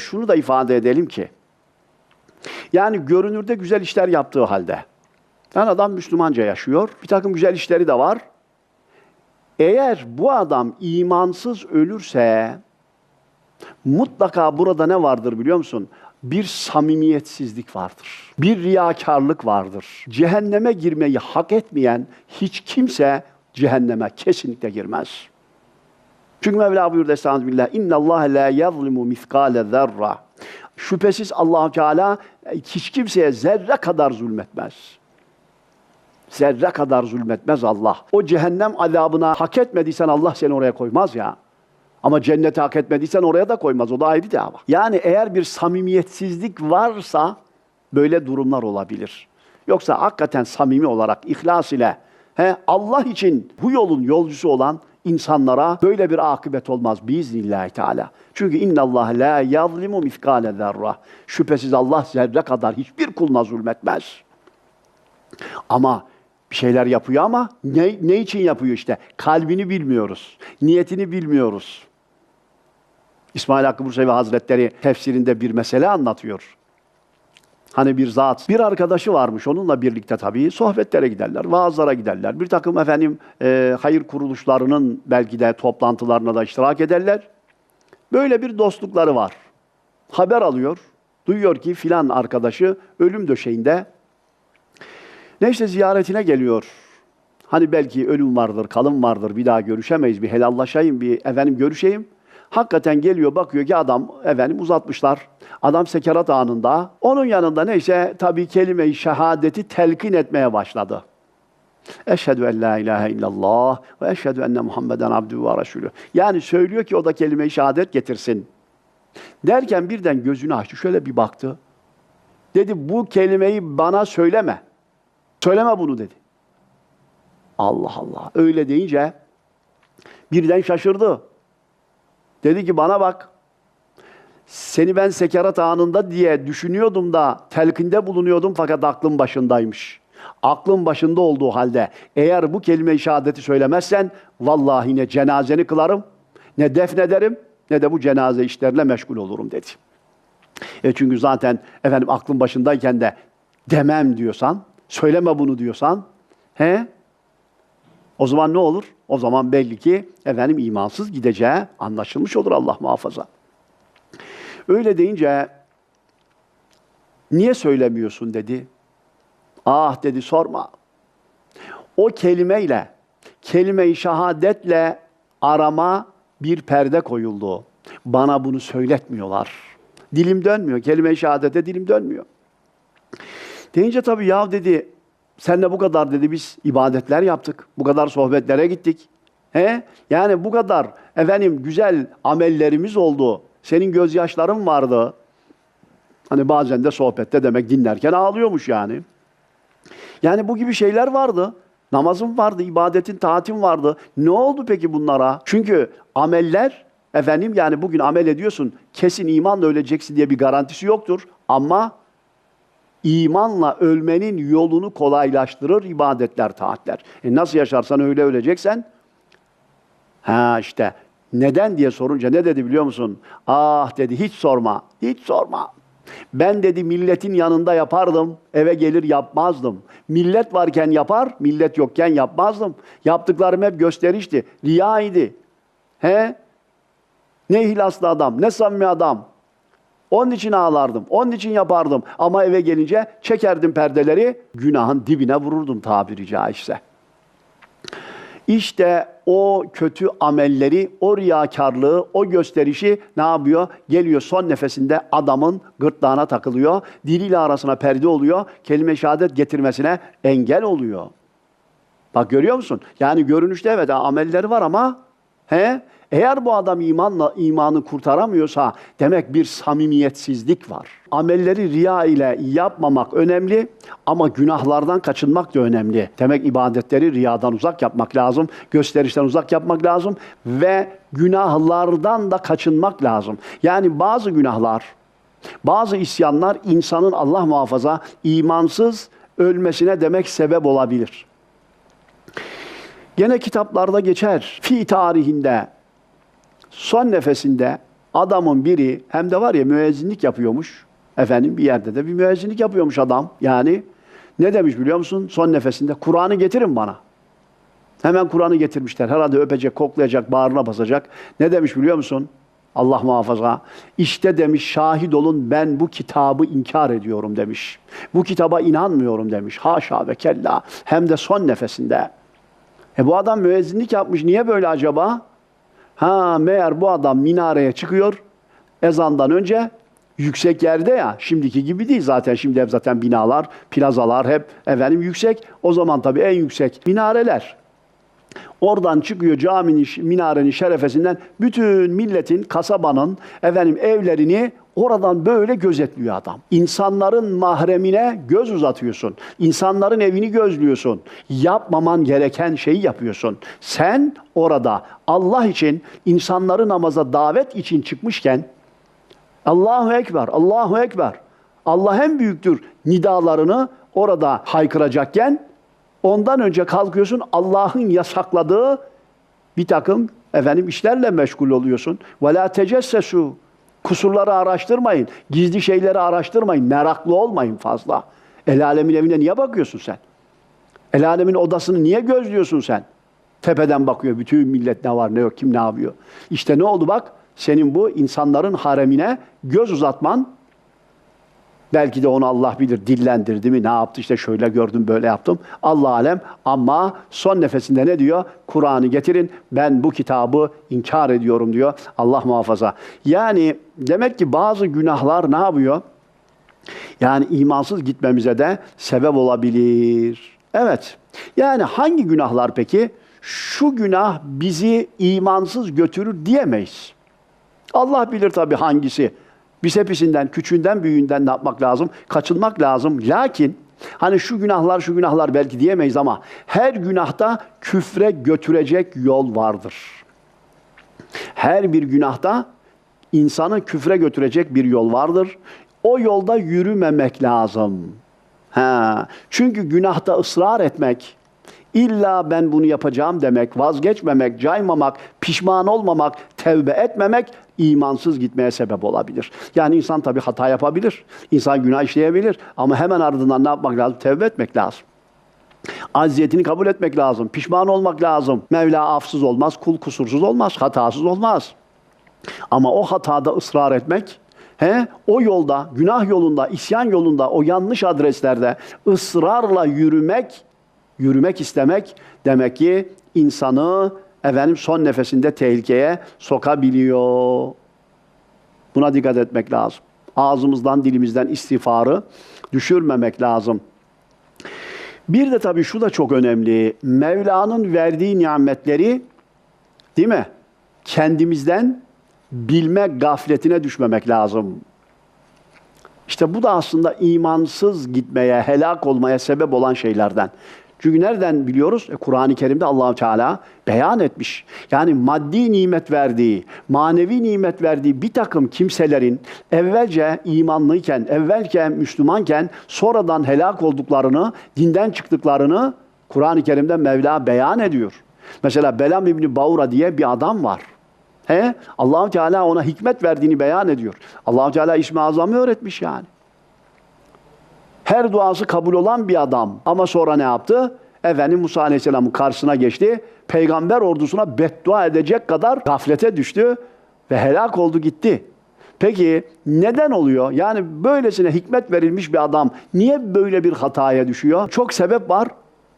Şunu da ifade edelim ki, yani görünürde güzel işler yaptığı halde, yani adam Müslümanca yaşıyor, bir takım güzel işleri de var. Eğer bu adam imansız ölürse, mutlaka burada ne vardır biliyor musun? Bir samimiyetsizlik vardır. Bir riyakarlık vardır. Cehenneme girmeyi hak etmeyen hiç kimse cehenneme kesinlikle girmez. Çünkü Mevla buyurdu Estağfirullah. İnna Allah la yazlimu miskale zerra. Şüphesiz Allah Teala hiç kimseye zerre kadar zulmetmez. Zerre kadar zulmetmez Allah. O cehennem azabına hak etmediysen Allah seni oraya koymaz ya. Ama cenneti hak etmediysen oraya da koymaz. O da ayrı dava. Yani eğer bir samimiyetsizlik varsa böyle durumlar olabilir. Yoksa hakikaten samimi olarak ihlas ile he, Allah için bu yolun yolcusu olan insanlara böyle bir akıbet olmaz biiznillahü teala. Çünkü inna Allah la yazlimu miskale zerra. Şüphesiz Allah zerre kadar hiçbir kuluna zulmetmez. Ama bir şeyler yapıyor ama ne, ne için yapıyor işte? Kalbini bilmiyoruz. Niyetini bilmiyoruz. İsmail Hakkı Bursevi Hazretleri tefsirinde bir mesele anlatıyor. Hani bir zat, bir arkadaşı varmış onunla birlikte tabii sohbetlere giderler, vaazlara giderler. Bir takım efendim e, hayır kuruluşlarının belki de toplantılarına da iştirak ederler. Böyle bir dostlukları var. Haber alıyor, duyuyor ki filan arkadaşı ölüm döşeğinde. Neyse ziyaretine geliyor. Hani belki ölüm vardır, kalım vardır, bir daha görüşemeyiz, bir helallaşayım, bir efendim görüşeyim. Hakikaten geliyor bakıyor ki adam efendim uzatmışlar. Adam sekerat anında. Onun yanında neyse tabii kelime-i şehadeti telkin etmeye başladı. Eşhedü en la ilahe illallah ve eşhedü enne Muhammeden abdühü ve resulü. Yani söylüyor ki o da kelime-i şehadet getirsin. Derken birden gözünü açtı. Şöyle bir baktı. Dedi bu kelimeyi bana söyleme. Söyleme bunu dedi. Allah Allah. Öyle deyince birden şaşırdı. Dedi ki bana bak. Seni ben sekerat anında diye düşünüyordum da telkinde bulunuyordum fakat aklım başındaymış. Aklım başında olduğu halde eğer bu kelime-i şehadeti söylemezsen vallahi ne cenazeni kılarım, ne defnederim, ne de bu cenaze işlerle meşgul olurum dedi. E çünkü zaten efendim aklın başındayken de demem diyorsan, söyleme bunu diyorsan, he? O zaman ne olur? O zaman belli ki efendim imansız gideceği anlaşılmış olur Allah muhafaza. Öyle deyince niye söylemiyorsun dedi. Ah dedi sorma. O kelimeyle, kelime-i şehadetle arama bir perde koyuldu. Bana bunu söyletmiyorlar. Dilim dönmüyor. Kelime-i şehadete dilim dönmüyor. Deyince tabii ya dedi Senle bu kadar dedi biz ibadetler yaptık. Bu kadar sohbetlere gittik. He? Yani bu kadar efendim güzel amellerimiz oldu. Senin gözyaşların vardı. Hani bazen de sohbette demek dinlerken ağlıyormuş yani. Yani bu gibi şeyler vardı. Namazın vardı, ibadetin, taatin vardı. Ne oldu peki bunlara? Çünkü ameller efendim yani bugün amel ediyorsun kesin imanla öleceksin diye bir garantisi yoktur. Ama imanla ölmenin yolunu kolaylaştırır ibadetler, taatler. E nasıl yaşarsan öyle öleceksen, ha işte neden diye sorunca ne dedi biliyor musun? Ah dedi hiç sorma, hiç sorma. Ben dedi milletin yanında yapardım, eve gelir yapmazdım. Millet varken yapar, millet yokken yapmazdım. Yaptıklarım hep gösterişti, riya idi. He? Ne ihlaslı adam, ne samimi adam. Onun için ağlardım, onun için yapardım. Ama eve gelince çekerdim perdeleri, günahın dibine vururdum tabiri caizse. İşte o kötü amelleri, o riyakarlığı, o gösterişi ne yapıyor? Geliyor son nefesinde adamın gırtlağına takılıyor, diliyle arasına perde oluyor, kelime şehadet getirmesine engel oluyor. Bak görüyor musun? Yani görünüşte evet amelleri var ama he eğer bu adam imanla imanı kurtaramıyorsa demek bir samimiyetsizlik var. Amelleri riya ile yapmamak önemli ama günahlardan kaçınmak da önemli. Demek ibadetleri riyadan uzak yapmak lazım, gösterişten uzak yapmak lazım ve günahlardan da kaçınmak lazım. Yani bazı günahlar, bazı isyanlar insanın Allah muhafaza imansız ölmesine demek sebep olabilir. Gene kitaplarda geçer. Fi tarihinde son nefesinde Adamın biri hem de var ya müezzinlik yapıyormuş. Efendim bir yerde de bir müezzinlik yapıyormuş adam. Yani ne demiş biliyor musun? Son nefesinde Kur'an'ı getirin bana. Hemen Kur'an'ı getirmişler. Herhalde öpecek, koklayacak, bağrına basacak. Ne demiş biliyor musun? Allah muhafaza. İşte demiş şahit olun ben bu kitabı inkar ediyorum demiş. Bu kitaba inanmıyorum demiş. Haşa ve kella. Hem de son nefesinde. E bu adam müezzinlik yapmış. Niye böyle acaba? Ha meğer bu adam minareye çıkıyor. Ezandan önce yüksek yerde ya. Şimdiki gibi değil zaten. Şimdi hep zaten binalar, plazalar hep efendim yüksek. O zaman tabii en yüksek minareler. Oradan çıkıyor caminin, minarenin şerefesinden bütün milletin, kasabanın, efendim evlerini oradan böyle gözetliyor adam. İnsanların mahremine göz uzatıyorsun. İnsanların evini gözlüyorsun. Yapmaman gereken şeyi yapıyorsun. Sen orada Allah için, insanları namaza davet için çıkmışken Allahu Ekber, Allahu Ekber. Allah en büyüktür nidalarını orada haykıracakken Ondan önce kalkıyorsun Allah'ın yasakladığı bir takım efendim işlerle meşgul oluyorsun. Ve la tecessesu. Kusurları araştırmayın. Gizli şeyleri araştırmayın. Meraklı olmayın fazla. El alemin evine niye bakıyorsun sen? El alemin odasını niye gözlüyorsun sen? Tepeden bakıyor bütün millet ne var ne yok kim ne yapıyor. İşte ne oldu bak senin bu insanların haremine göz uzatman Belki de onu Allah bilir dillendirdi mi, ne yaptı işte şöyle gördüm böyle yaptım. Allah alem ama son nefesinde ne diyor? Kur'an'ı getirin ben bu kitabı inkar ediyorum diyor. Allah muhafaza. Yani demek ki bazı günahlar ne yapıyor? Yani imansız gitmemize de sebep olabilir. Evet. Yani hangi günahlar peki? Şu günah bizi imansız götürür diyemeyiz. Allah bilir tabii hangisi. Biz hepsinden, küçüğünden, büyüğünden ne yapmak lazım? Kaçınmak lazım. Lakin hani şu günahlar, şu günahlar belki diyemeyiz ama her günahta küfre götürecek yol vardır. Her bir günahta insanı küfre götürecek bir yol vardır. O yolda yürümemek lazım. Ha. Çünkü günahta ısrar etmek, illa ben bunu yapacağım demek, vazgeçmemek, caymamak, pişman olmamak, tevbe etmemek imansız gitmeye sebep olabilir. Yani insan tabii hata yapabilir. İnsan günah işleyebilir. Ama hemen ardından ne yapmak lazım? Tevbe etmek lazım. Aziyetini kabul etmek lazım. Pişman olmak lazım. Mevla afsız olmaz, kul kusursuz olmaz, hatasız olmaz. Ama o hatada ısrar etmek, he, o yolda, günah yolunda, isyan yolunda, o yanlış adreslerde ısrarla yürümek, yürümek istemek demek ki insanı efendim son nefesinde tehlikeye sokabiliyor. Buna dikkat etmek lazım. Ağzımızdan, dilimizden istiğfarı düşürmemek lazım. Bir de tabii şu da çok önemli. Mevla'nın verdiği nimetleri değil mi? Kendimizden bilme gafletine düşmemek lazım. İşte bu da aslında imansız gitmeye, helak olmaya sebep olan şeylerden. Çünkü nereden biliyoruz? E, Kur'an-ı Kerim'de Allahu Teala beyan etmiş. Yani maddi nimet verdiği, manevi nimet verdiği bir takım kimselerin evvelce imanlıyken, evvelken Müslümanken sonradan helak olduklarını, dinden çıktıklarını Kur'an-ı Kerim'de Mevla beyan ediyor. Mesela Belam İbni Baura diye bir adam var. He? Allahu Teala ona hikmet verdiğini beyan ediyor. Allahu Teala İsmi Azam'ı öğretmiş yani. Her duası kabul olan bir adam. Ama sonra ne yaptı? Efendim Musa Aleyhisselam'ın karşısına geçti. Peygamber ordusuna beddua edecek kadar gaflete düştü ve helak oldu gitti. Peki neden oluyor? Yani böylesine hikmet verilmiş bir adam niye böyle bir hataya düşüyor? Çok sebep var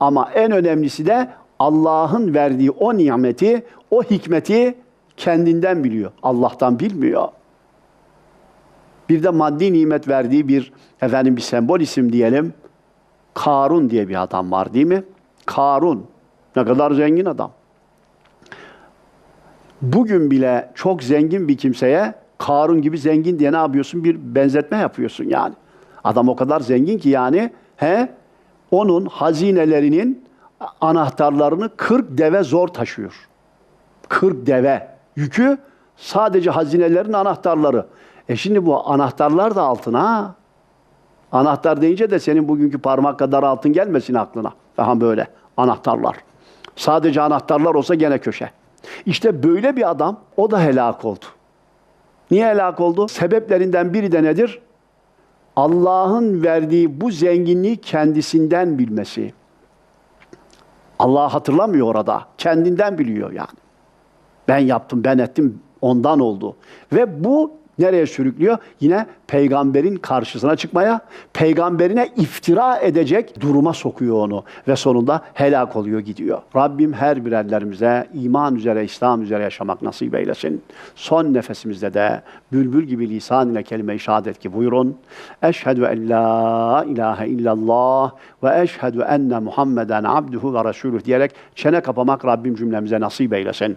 ama en önemlisi de Allah'ın verdiği o nimeti, o hikmeti kendinden biliyor. Allah'tan bilmiyor. Bir de maddi nimet verdiği bir efendim bir sembol isim diyelim. Karun diye bir adam var değil mi? Karun. Ne kadar zengin adam. Bugün bile çok zengin bir kimseye Karun gibi zengin diye ne yapıyorsun? Bir benzetme yapıyorsun yani. Adam o kadar zengin ki yani he onun hazinelerinin anahtarlarını 40 deve zor taşıyor. 40 deve. Yükü sadece hazinelerin anahtarları. E şimdi bu anahtarlar da altın ha. Anahtar deyince de senin bugünkü parmak kadar altın gelmesin aklına. Daha böyle anahtarlar. Sadece anahtarlar olsa gene köşe. İşte böyle bir adam o da helak oldu. Niye helak oldu? Sebeplerinden biri de nedir? Allah'ın verdiği bu zenginliği kendisinden bilmesi. Allah hatırlamıyor orada. Kendinden biliyor yani. Ben yaptım, ben ettim, ondan oldu. Ve bu nereye sürüklüyor? Yine peygamberin karşısına çıkmaya, peygamberine iftira edecek duruma sokuyor onu. Ve sonunda helak oluyor gidiyor. Rabbim her birerlerimize iman üzere, İslam üzere yaşamak nasip eylesin. Son nefesimizde de bülbül gibi lisan ile kelime-i şehadet ki buyurun. Eşhedü en la ilahe illallah ve eşhedü enne Muhammeden abduhu ve resuluh diyerek çene kapamak Rabbim cümlemize nasip eylesin.